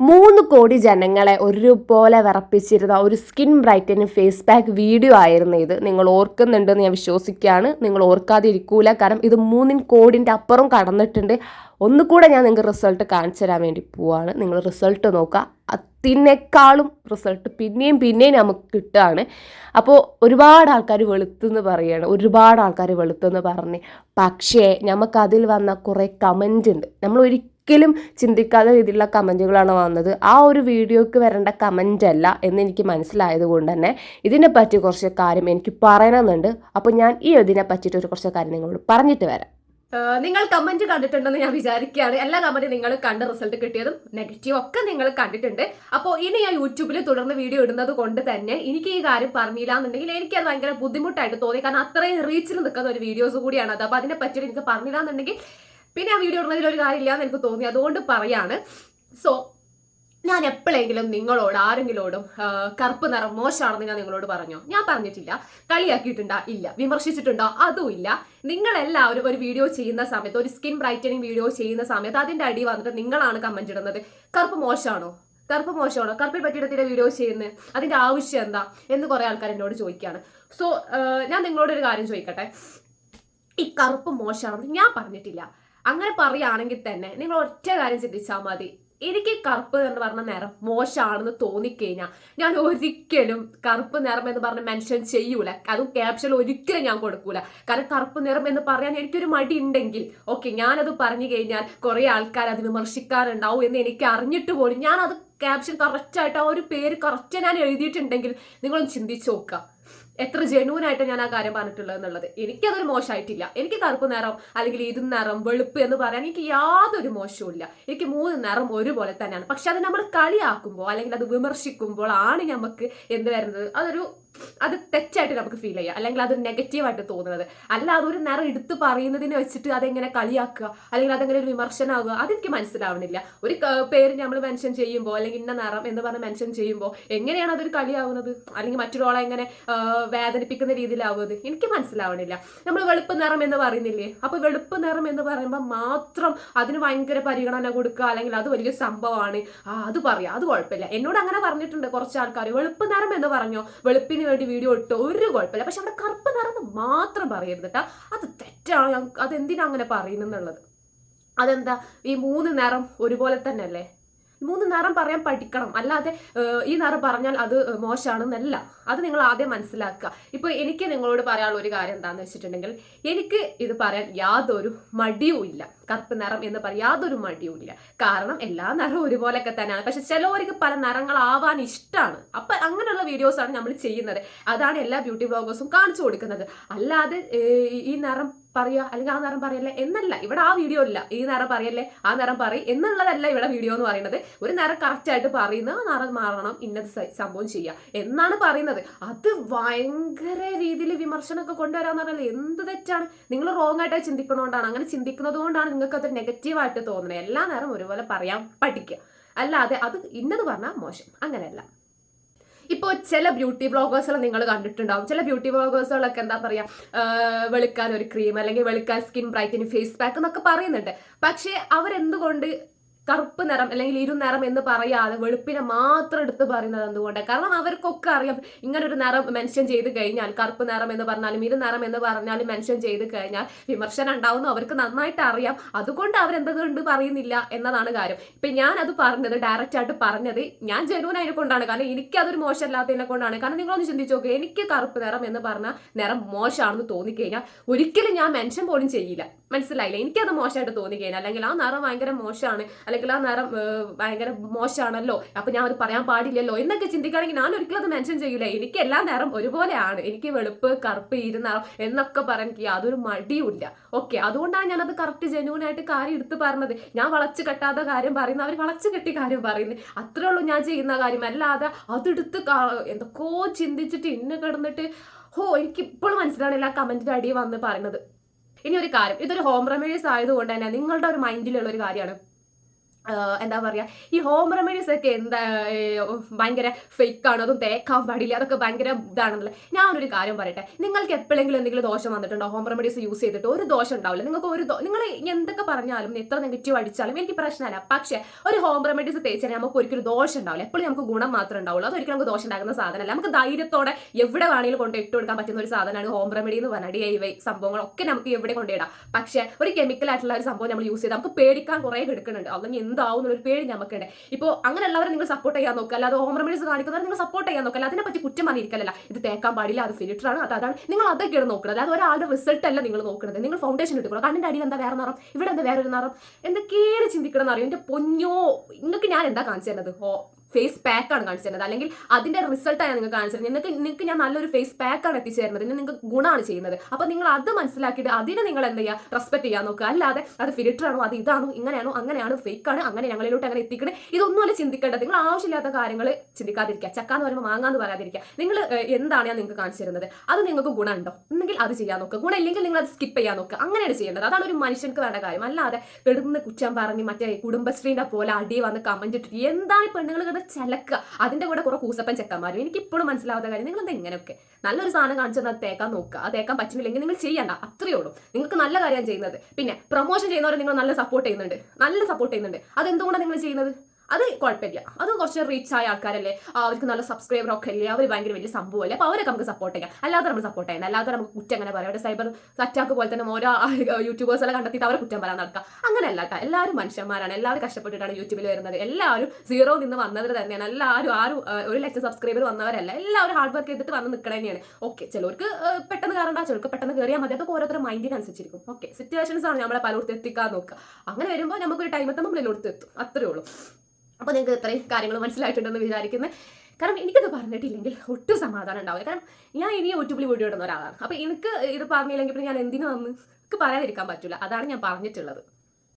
മൂന്ന് കോടി ജനങ്ങളെ ഒരുപോലെ വിറപ്പിച്ചിരുന്ന ഒരു skin brightening face pack video ആയിരുന്നു ഇത്. നിങ്ങൾ ഓർക്കുന്നുണ്ടെന്ന് ഞാൻ വിശ്വസിക്കുകയാണ്. നിങ്ങൾ ഓർക്കാതിരിക്കൂല. കാരണം ഇത് മൂന്നിൻ കോടിന്റെ അപ്പുറം കടന്നിട്ടുണ്ട്. ഒന്നുകൂടെ ഞാൻ നിങ്ങൾക്ക് റിസൾട്ട് കാണിച്ചു തരാൻ വേണ്ടി പോവാണ്. നിങ്ങൾ റിസൾട്ട് നോക്കുക. അതിനേക്കാളും റിസൾട്ട് പിന്നെയും പിന്നെയും നമുക്ക് കിട്ടുകയാണ്. അപ്പോൾ ഒരുപാട് ആൾക്കാർ വെളുത്തെന്ന് പറയുകയാണ് ഒരുപാട് ആൾക്കാർ വെളുത്തെന്ന് പറഞ്ഞ്. പക്ഷേ നമുക്കതിൽ വന്ന കുറേ കമന്റ് ഉണ്ട്. നമ്മൾ ഒരിക്കലും ചിന്തിക്കാത്ത രീതിയിലുള്ള കമന്റുകളാണ് വന്നത്. ആ ഒരു വീഡിയോക്ക് വരേണ്ട കമന്റ് അല്ല എന്ന് എനിക്ക് മനസ്സിലായത് കൊണ്ട് തന്നെ ഇതിനെ പറ്റി കുറച്ച് കാര്യം എനിക്ക് പറയണമെന്നുണ്ട്. അപ്പോൾ ഞാൻ ഈ ഇതിനെ പറ്റിയിട്ട് ഒരു കുറച്ച് കാര്യം നിങ്ങളോട് പറഞ്ഞിട്ട് വരാം. നിങ്ങൾ കമന്റ് കണ്ടിട്ടുണ്ടെന്ന് ഞാൻ വിചാരിക്കുകയാണ്. എല്ലാ കമന്റും നിങ്ങൾ കണ്ട റിസൾട്ട് കിട്ടിയതും നെഗറ്റീവ് ഒക്കെ നിങ്ങൾ കണ്ടിട്ടുണ്ട്. അപ്പോൾ ഇനി ഞാൻ യൂട്യൂബിൽ തുടർന്ന് വീഡിയോ ഇടുന്നത് കൊണ്ട് തന്നെ എനിക്ക് ഈ കാര്യം പറഞ്ഞില്ല എന്നുണ്ടെങ്കിൽ എനിക്ക് അത് ഭയങ്കര ബുദ്ധിമുട്ടായിട്ട് തോന്നി. കാരണം അത്രയും റീച്ചിൽ നിൽക്കുന്ന ഒരു വീഡിയോസ് കൂടിയാണ് അത്. അപ്പോൾ അതിനെ പറ്റിയിട്ട് എനിക്ക് പറഞ്ഞില്ല എന്നുണ്ടെങ്കിൽ പിന്നെ ആ വീഡിയോ ഇടുന്നതിൽ ഒരു കാര്യമില്ല എന്ന് എനിക്ക് തോന്നി. അതുകൊണ്ട് പറയാണ്. സോ ഞാൻ എപ്പോഴെങ്കിലും നിങ്ങളോട് ആരെങ്കിലോടും കറുപ്പ് നിറം മോശമാണെന്ന് ഞാൻ നിങ്ങളോട് പറഞ്ഞു? ഞാൻ പറഞ്ഞിട്ടില്ല. കളിയാക്കിയിട്ടുണ്ടോ? ഇല്ല. വിമർശിച്ചിട്ടുണ്ടോ? അതും ഇല്ല. നിങ്ങളെല്ലാവരും ഒരു വീഡിയോ ചെയ്യുന്ന സമയത്ത് ഒരു സ്കിൻ ബ്രൈറ്റനിങ് വീഡിയോ ചെയ്യുന്ന സമയത്ത് അതിന്റെ അടി വന്നിട്ട് നിങ്ങളാണ് കമന്റ് ഇടുന്നത്. കറുപ്പ് മോശമാണോ? കറുപ്പ് മോശമാണോ? കറുപ്പിൽ പറ്റിയിടത്തിന്റെ വീഡിയോ ചെയ്യുന്നത് അതിന്റെ ആവശ്യം എന്താ? എന്ന് കുറേ ആൾക്കാർ എന്നോട് ചോദിക്കുകയാണ് സോ ഞാൻ നിങ്ങളോടൊരു കാര്യം ചോദിക്കട്ടെ? ഈ കറുപ്പ് മോശമാണെന്ന് ഞാൻ പറഞ്ഞിട്ടില്ല. അങ്ങനെ പറയുകയാണെങ്കിൽ തന്നെ നിങ്ങൾ ഒറ്റ കാര്യം ചിന്തിച്ചാൽ മതി. എനിക്ക് കറുപ്പ് എന്ന് പറഞ്ഞ നിറം മോശമാണെന്ന് തോന്നിക്കഴിഞ്ഞാൽ ഞാൻ ഒരിക്കലും കറുപ്പ് നിറം എന്ന് പറഞ്ഞ് മെൻഷൻ ചെയ്യൂല. അതും ക്യാപ്ഷൻ ഒരിക്കലും ഞാൻ കൊടുക്കൂല. കാരണം കറുപ്പ് നിറം എന്ന് പറയാൻ എനിക്കൊരു മടി ഉണ്ടെങ്കിൽ ഓക്കെ ഞാനത് പറഞ്ഞു കഴിഞ്ഞാൽ കുറേ ആൾക്കാർ അത് വിമർശിക്കാറുണ്ടാവും എന്ന് എനിക്ക് അറിഞ്ഞിട്ട് പോലും ഞാൻ അത് ക്യാപ്ഷൻ കറക്റ്റായിട്ട് ആ ഒരു പേര് കറക്റ്റ് ഞാൻ എഴുതിയിട്ടുണ്ടെങ്കിൽ നിങ്ങളൊന്ന് ചിന്തിച്ചു നോക്കുക. എത്ര ജെന്യൂൻ ആയിട്ട് ഞാൻ ആ കാര്യം പറഞ്ഞിട്ടുള്ളത് എന്നുള്ളത്. എനിക്കതൊരു മോശമായിട്ടില്ല. എനിക്ക് കറുപ്പ് നിറം അല്ലെങ്കിൽ ഇത് നിറം വെളുപ്പ് എന്ന് പറയാൻ എനിക്ക് യാതൊരു മോശവും ഇല്ല. എനിക്ക് മൂന്ന് നിറം ഒരുപോലെ തന്നെയാണ്. പക്ഷെ അത് നമ്മൾ കളിയാക്കുമ്പോൾ അല്ലെങ്കിൽ അത് വിമർശിക്കുമ്പോൾ ആണ് നമുക്ക് എന്ത് വരുന്നത്? അതൊരു അത് തെറ്റായിട്ട് നമുക്ക് ഫീൽ ചെയ്യുക അല്ലെങ്കിൽ അത് നെഗറ്റീവായിട്ട് തോന്നുന്നത്. അല്ല അതൊരു നിറം എടുത്ത് പറയുന്നതിനെ വെച്ചിട്ട് അതെങ്ങനെ കളിയാക്കുക അല്ലെങ്കിൽ അതെങ്ങനെ ഒരു വിമർശനമാകുക അതെനിക്ക് മനസ്സിലാവുന്നില്ല ഒരു പേര് നമ്മൾ മെൻഷൻ ചെയ്യുമ്പോൾ അല്ലെങ്കിൽ ഇന്ന നിറം എന്ന് പറഞ്ഞ് മെൻഷൻ ചെയ്യുമ്പോൾ എങ്ങനെയാണ് അതൊരു കളിയാവുന്നത്? അല്ലെങ്കിൽ മറ്റൊരാളെ എങ്ങനെ വേദനിപ്പിക്കുന്ന രീതിയിലാവുന്നത്? എനിക്ക് മനസ്സിലാവണില്ല. നമ്മൾ വെളുപ്പ് നിറം എന്ന് പറയുന്നില്ലേ? അപ്പോൾ വെളുപ്പ് നിറം എന്ന് പറയുമ്പോൾ മാത്രം അതിന് ഭയങ്കര പരിഗണന കൊടുക്കുക അല്ലെങ്കിൽ അത് വലിയ സംഭവമാണ്. ആ അത് പറയാം. അത് കുഴപ്പമില്ല. എന്നോട് അങ്ങനെ പറഞ്ഞിട്ടുണ്ട് കുറച്ച് ആൾക്കാർ വെളുപ്പ് നിറം എന്ന് പറഞ്ഞോ? വെളുപ്പിന് വേണ്ടി വീഡിയോ ഇട്ടോ ഒരു കുഴപ്പമില്ല. പക്ഷെ അവിടെ കറുപ്പ് നിറന്ന് മാത്രം പറയരുത് കേട്ടോ. അത് തെറ്റാണ്. അതെന്തിനാ അങ്ങനെ പറയുന്നെന്നുള്ളത് അതെന്താ? ഈ മൂന്ന് നിറം ഒരുപോലെ തന്നെ അല്ലേ മൂന്ന് നിറം പറയാൻ പഠിക്കണം. അല്ലാതെ ഈ നിറം പറഞ്ഞാൽ അത് മോശമാണെന്നല്ല. അത് നിങ്ങൾ ആദ്യം മനസ്സിലാക്കുക. ഇപ്പൊ എനിക്ക് നിങ്ങളോട് പറയാനുള്ള ഒരു കാര്യം എന്താണെന്ന് വെച്ചിട്ടുണ്ടെങ്കിൽ എനിക്ക് ഇത് പറയാൻ യാതൊരു മടിയും ഇല്ല. കറുപ്പ് നിറം എന്ന് പറയാം. യാതൊരു മടിയും ഇല്ല. കാരണം എല്ലാ നിറവും ഒരുപോലെയൊക്കെ തന്നെയാണ്. പക്ഷെ ചിലവർക്ക് പല നിറങ്ങളാവാൻ ഇഷ്ടമാണ് അപ്പൊ അങ്ങനെയുള്ള വീഡിയോസ് ആണ് നമ്മൾ ചെയ്യുന്നത്. അതാണ് എല്ലാ ബ്യൂട്ടി ബ്ലോഗേഴ്സും കാണിച്ചു കൊടുക്കുന്നത്. അല്ലാതെ ഈ നിറം പറയുക അല്ലെങ്കിൽ ആ നിറം പറയല്ലേ എന്നല്ല. ഇവിടെ ആ വീഡിയോ ഇല്ല. ഈ നിറം പറയല്ലേ ആ നിറം പറയും എന്നുള്ളതല്ല ഇവിടെ വീഡിയോ എന്ന് പറയുന്നത്. ഒരു നിറം കറക്റ്റ് ആയിട്ട് പറയുന്ന ആ നിറം മാറണം ഇന്നത് സംഭവം ചെയ്യുക എന്നാണ് പറയുന്നത്. അത് ഭയങ്കര രീതിയിൽ വിമർശനമൊക്കെ കൊണ്ടുവരാന്ന് പറഞ്ഞാൽ എന്ത് തെറ്റാണ്? നിങ്ങൾ റോങ് ആയിട്ട് ചിന്തിക്കണോണ്ടാണ്. അങ്ങനെ ചിന്തിക്കുന്നത് കൊണ്ടാണ് നിങ്ങൾക്ക് അത് നെഗറ്റീവായിട്ട് തോന്നണം. എല്ലാ നേരം ഒരുപോലെ പറയാൻ പഠിക്കുക. അല്ലാതെ അത് ഇന്നത് പറഞ്ഞാൽ മോശം. അങ്ങനെയല്ല. ഇപ്പോൾ ചില ബ്യൂട്ടി ബ്ലോഗേഴ്സുകൾ നിങ്ങൾ കണ്ടിട്ടുണ്ടാവും. ചില ബ്യൂട്ടി ബ്ലോഗേഴ്സുകളൊക്കെ എന്താ പറയുക വെളുക്കാൻ ഒരു ക്രീം അല്ലെങ്കിൽ വെളുക്കാൻ സ്കിൻ ബ്രൈറ്റനിങ് ഫേസ് പാക്ക് എന്നൊക്കെ പറയുന്നുണ്ട്. പക്ഷേ അവരെന്തുകൊണ്ട് കറുപ്പ് നിറം അല്ലെങ്കിൽ ഇരുനിറം എന്ന് പറയാതെ വെളുപ്പിനെ മാത്രം എടുത്ത് പറയുന്നത് എന്തുകൊണ്ട്? കാരണം അവർക്കൊക്കെ അറിയാം. ഇങ്ങനെ ഒരു നിറം മെൻഷൻ ചെയ്ത് കഴിഞ്ഞാൽ കറുപ്പ് നിറം എന്ന് പറഞ്ഞാലും ഇരുനിറം എന്ന് പറഞ്ഞാലും മെൻഷൻ ചെയ്ത് കഴിഞ്ഞാൽ വിമർശനം ഉണ്ടാവുന്നു. അവർക്ക് നന്നായിട്ട് അറിയാം. അതുകൊണ്ട് അവരെന്തുകൊണ്ട് പറയുന്നില്ല എന്നതാണ് കാര്യം. ഇപ്പൊ ഞാൻ അത് പറഞ്ഞത് ഡയറക്റ്റ് ആയിട്ട് പറഞ്ഞത് ഞാൻ ജനുവൻ അതിനെ കൊണ്ടാണ്. കാരണം എനിക്കതൊരു മോശമല്ലാത്തതിനെ കൊണ്ടാണ്. കാരണം നിങ്ങളൊന്ന് ചിന്തിച്ചു നോക്കുക എനിക്ക് കറുപ്പ് നിറം എന്ന് പറഞ്ഞ നിറം മോശമാണെന്ന് തോന്നിക്കഴിഞ്ഞാൽ ഒരിക്കലും ഞാൻ മെൻഷൻ പോലും ചെയ്യില്ല. മനസ്സിലായില്ല? എനിക്കത് മോശമായിട്ട് തോന്നിക്കഴിഞ്ഞാൽ അല്ലെങ്കിൽ ആ നിറം ഭയങ്കര മോശമാണ്. അല്ലെങ്കിൽ ആ നിറം ഏഹ്, ഭയങ്കര മോശമാണല്ലോ. അപ്പൊ ഞാൻ അത് പറയാൻ പാടില്ലല്ലോ എന്നൊക്കെ ചിന്തിക്കുകയാണെങ്കിൽ ഞാൻ ഒരിക്കലും അത് മെൻഷൻ ചെയ്യില്ല എനിക്ക് എല്ലാ നിറം ഒരുപോലെയാണ്. എനിക്ക് വെളുപ്പ് കറുപ്പ് ഇരുനിറം എന്നൊക്കെ പറയാൻ എനിക്ക് യാതൊരു മടിയുമില്ല. ഓക്കെ അതുകൊണ്ടാണ് ഞാൻ അത് കറക്റ്റ് ജെന്യൂൻ ആയിട്ട് കാര്യം എടുത്ത് പറഞ്ഞത്. ഞാൻ വളച്ചു കെട്ടാത്ത കാര്യം പറയുന്നത് അവർ വളച്ചു കെട്ടി കാര്യം പറയുന്നത് അത്രേ ഉള്ളൂ ഞാൻ ചെയ്യുന്ന കാര്യം. അല്ലാതെ അതെടുത്ത് എന്തൊക്കെയോ ചിന്തിച്ചിട്ട് ഇന്ന് കിടന്നിട്ട് ഹോ എനിക്ക് ഇപ്പോഴും മനസ്സിലാണില്ല ആ കമന്റിന്റെ അടിയിൽ വന്ന് പറയുന്നത്. ഇനി ഒരു കാര്യം. ഇതൊരു ഹോം റെമഡീസ് ആയതുകൊണ്ട് തന്നെ നിങ്ങളുടെ ഒരു മൈൻഡിലുള്ള ഒരു കാര്യമാണ്. എന്താ പറയുക ഈ ഹോം റെമഡീസ് ഒക്കെ എന്താ ഭയങ്കര ഫേക്ക് ആണ് അതും തേക്കാൻ പാടില്ല അതൊക്കെ ഭയങ്കര ഇതാണെന്നല്ല. ഞാനൊരു കാര്യം പറയട്ടെ നിങ്ങൾക്ക് എപ്പോഴെങ്കിലും എന്തെങ്കിലും ദോഷം വന്നിട്ടുണ്ടോ? ഹോം റെമഡീസ് യൂസ് ചെയ്തിട്ട് ഒരു ദോഷം ഉണ്ടാവില്ല. നിങ്ങൾക്ക് ഒരു നിങ്ങൾ എന്തൊക്കെ പറഞ്ഞാലും എത്ര നെഗറ്റീവ് അടിച്ചാലും എനിക്ക് പ്രശ്നമല്ല. പക്ഷേ ഒരു ഹോം റെമഡീസ് തേച്ചാൽ നമുക്ക് ഒരിക്കലും ദോഷം ഉണ്ടാവില്ല. എപ്പോഴും നമുക്ക് ഗുണം മാത്രമേ ഉണ്ടാവുള്ളൂ. അതൊരിക്കലും നമുക്ക് ദോഷം ഉണ്ടാകുന്ന സാധനമല്ല. നമുക്ക് ധൈര്യത്തോടെ എവിടെ വേണമെങ്കിലും കൊണ്ട് ഇട്ട് കൊടുക്കാൻ പറ്റുന്ന ഒരു സാധനമാണ് ഹോം റെമഡി എന്ന് പറഞ്ഞാൽ ഡി ഐ വൈ സംഭവങ്ങളൊക്കെ നമുക്ക് എവിടെ കൊണ്ടിടാം പക്ഷേ ഒരു കെമിക്കൽ ആയിട്ടുള്ള ഒരു സംഭവം നമ്മൾ യൂസ് ചെയ്താൽ നമുക്ക് പേടിക്കാൻ കുറേ എടുക്കുന്നുണ്ട്. അല്ലെങ്കിൽ എന്താവും എന്നൊരു പേടി നമുക്കുണ്ട് ഇപ്പോൾ അങ്ങനെയുള്ളവരെ നിങ്ങൾ സപ്പോർട്ട് ചെയ്യാൻ നോക്കുക അല്ലാതെ ഹോം റെമഡീസ് കാണിക്കുന്നവരെ നിങ്ങൾ സപ്പോർട്ട് ചെയ്യാൻ നോക്കുക അതിനെ പറ്റി കുറ്റം പറഞ്ഞിരിക്കലല്ല. ഇത് തേക്കാൻ പാടില്ല അത് ഫിൽറ്ററാണ് അത് അതാണ്. നിങ്ങൾ അതൊക്കെയാണ് നോക്കുന്നത് അല്ലാതെ ഒരാളുടെ റിസൾട്ട് അല്ല നിങ്ങൾ നോക്കുന്നത് നിങ്ങൾ ഫൗണ്ടേഷൻ എടുക്കുക കണ്ണിന്റെ അടിയിൽ എന്താ വേറെ നിറം? ഇവിടെ എന്താ വേറെ ഒരു നിറം? എന്തൊക്കെയാണ് ചിന്തിക്കണം എന്നറിയാം എന്റെ പൊന്നോ നിങ്ങൾക്ക് ഞാൻ എന്താ കാണിച്ചു തരുന്നത്? ഫേസ് പാക്ക് ആണ് കാണിച്ചു തരുന്നത് അല്ലെങ്കിൽ അതിന്റെ റിസൾട്ടാണ് നിങ്ങൾക്ക് കാണിച്ചു നിങ്ങൾക്ക് നിങ്ങൾക്ക് ഞാൻ നല്ലൊരു ഫേസ് പാക്ക് ആണ് എത്തിച്ചു തരുന്നത് നിങ്ങൾക്ക് ഗുണമാണ് ചെയ്യുന്നത്. അപ്പൊ നിങ്ങൾ അത് മനസ്സിലാക്കിയിട്ട് അതിനെ നിങ്ങൾ എന്താ ചെയ്യുക? റെസ്പെക്ട് ചെയ്യാൻ നോക്കുക. അല്ലാതെ അത് ഫിൽറ്ററാണോ അത് ഇതാണോ ഇങ്ങനെയാണോ അങ്ങനെയാണ് ഫേക്ക് ആണ് അങ്ങനെ ഞങ്ങളിലോട്ട് അങ്ങനെ എത്തിക്കണേ. ഇതൊന്നുമല്ല ചിന്തിക്കേണ്ടത്. നിങ്ങൾ ആവശ്യമില്ലാത്ത കാര്യങ്ങൾ ചിന്തിക്കാതിരിക്കുക. ചക്കാന്ന് പറയുമ്പോൾ മാങ്ങാന്ന് പറയാതിരിക്കുക. നിങ്ങൾ എന്താണ് ഞാൻ നിങ്ങൾക്ക് കാണിച്ചു തരുന്നത് അത് നിങ്ങൾക്ക് ഗുണമുണ്ടോ? എന്നെങ്കിൽ അത് ചെയ്യാൻ നോക്കുക. ഗുണമില്ലെങ്കിൽ നിങ്ങൾ അത് സ്കിപ്പ് ചെയ്യാൻ നോക്കുക. അങ്ങനെയാണ് ചെയ്യേണ്ടത്. അതാണ് ഒരു മനുഷ്യർക്ക് വേണ്ട കാര്യം. അല്ലാതെ കിടന്ന് കുറ്റം പറഞ്ഞ് മറ്റേ കുടുംബശ്രീന്റെ പോലെ അടി വന്ന് കമന്റ് ഇട്ടിട്ട് എന്താണ് പെണ്ണുങ്ങൾ കിടന്ന് ചിലക്കുക. അതിന്റെ കൂടെ കുറെ കൂസപ്പൻ ചെക്കന്മാരും. എനിക്ക് ഇപ്പോഴും മനസ്സിലാവാത്ത കാര്യം നിങ്ങൾ എന്താ ഇങ്ങനെയൊക്കെ? നല്ലൊരു സാധനം കാണിച്ചു തന്നാൽ തേക്കാൻ നോക്കുക. ആ തേക്കാൻ പറ്റുന്നില്ലെങ്കിൽ നിങ്ങൾ ചെയ്യണ്ട. അത്രയേ ഉള്ളൂ. നിങ്ങൾക്ക് നല്ല കാര്യം ചെയ്യുന്നത്. പിന്നെ പ്രൊമോഷൻ ചെയ്യുന്നവരെ നിങ്ങൾ നല്ല സപ്പോർട്ട് ചെയ്യുന്നുണ്ട്. നല്ല സപ്പോർട്ട് ചെയ്യുന്നുണ്ട്. അതെന്തുകൊണ്ടാണ് നിങ്ങൾ ചെയ്യുന്നത്? അത് കുഴപ്പമില്ല. അത് കുറച്ച് റീച്ച് ആയ ആൾക്കാരല്ലേ? അവർക്ക് നല്ല സബ്സ്ക്രൈബർ ഒക്കെ അല്ലേ? അവർ ഭയങ്കര വലിയ സംഭവമല്ലേ? അപ്പോൾ അവരൊക്കെ നമുക്ക് സപ്പോർട്ട് ചെയ്യാം. അല്ലാതെ നമ്മൾ സപ്പോർട്ട് ചെയ്യാം അല്ലാതെ നമുക്ക് കുറ്റം അങ്ങനെ പറയാം. അവിടെ സൈബർ അറ്റാക്ക് പോലെ തന്നെ ഓരോ യൂട്യൂബേഴ്സ് എല്ലാം കണ്ടെത്തിയിട്ട് അവരെ കുറ്റം പറയാൻ നടക്കുക. അങ്ങനെയല്ല കേട്ടോ. എല്ലാവരും മനുഷ്യന്മാരാണ്. എല്ലാവരും കഷ്ടപ്പെട്ടിട്ടാണ് യൂട്യൂബിൽ വരുന്നത്. എല്ലാവരും സീറോ നിന്ന് വന്നവർ തന്നെയാണ്. എല്ലാവരും ആരും ഒരു ലക്ഷം സബ്സ്ക്രൈബർ വന്നവരല്ല. എല്ലാവരും ഹാർഡ് വർക്ക് ചെയ്തിട്ട് വന്ന് നിൽക്കണ തന്നെയാണ്. ഓക്കെ ചിലർക്ക് പെട്ടെന്ന് കയറണ്ട ചിലർക്ക് പെട്ടെന്ന് കയറിയാൽ മതി. അതൊക്കെ ഓരോരുത്തരുടെ മൈൻഡിനനുസരിച്ചിരിക്കും ഓക്കെ സിറ്റുവേഷൻസ് ആണ് നമ്മളെ പലയിടത്ത് എത്തിക്കാൻ നോക്കുക. അങ്ങനെ വരുമ്പോൾ നമുക്കൊരു ടൈം എത്തുമ്പോൾ എത്തും. അത്രേ ഉള്ളൂ. അപ്പോൾ നിങ്ങൾക്ക് ഇത്രയും കാര്യങ്ങൾ മനസ്സിലായിട്ടുണ്ടെന്ന് വിചാരിക്കുന്നത് കാരണം എനിക്കത് പറഞ്ഞിട്ടില്ലെങ്കിൽ ഒട്ടും സമാധാനം ഉണ്ടാവില്ല. കാരണം ഞാൻ ഇനി യൂട്യൂബിൽ വീഡിയോ ഇടുന്ന ഒരാളാണ്. അപ്പോൾ എനിക്ക് ഇത് പറഞ്ഞില്ലെങ്കിൽ ഞാൻ എന്തിനു വന്ന് എനിക്ക് പറയാതിരിക്കാൻ പറ്റില്ല അതാണ് ഞാൻ പറഞ്ഞിട്ടുള്ളത്.